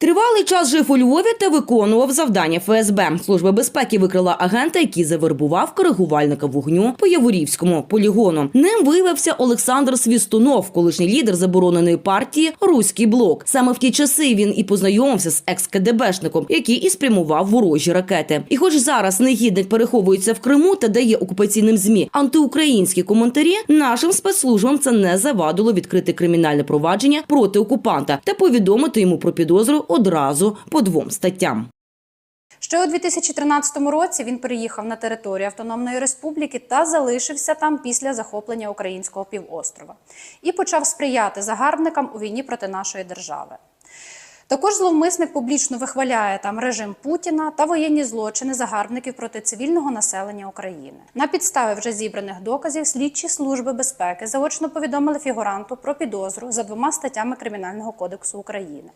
Тривалий час жив у Львові та виконував завдання ФСБ. Служба безпеки викрила агента, який завербував коригувальника вогню по Яворівському полігону. Ним виявився Олександр Свістунов, колишній лідер забороненої партії Руський блок. Саме в ті часи він і познайомився з екс-КДБшником, який і спрямував ворожі ракети. І, хоч зараз негідник переховується в Криму та дає окупаційним змі антиукраїнські коментарі, нашим спецслужбам це не завадило відкрити кримінальне провадження проти окупанта та повідомити йому про підозру одразу по двом статтям. Ще у 2013 році він переїхав на територію Автономної Республіки та залишився там після захоплення українського півострова і почав сприяти загарбникам у війні проти нашої держави. Також зловмисник публічно вихваляє там режим Путіна та воєнні злочини загарбників проти цивільного населення України. На підставі вже зібраних доказів слідчі служби безпеки заочно повідомили фігуранту про підозру за двома статтями Кримінального кодексу України.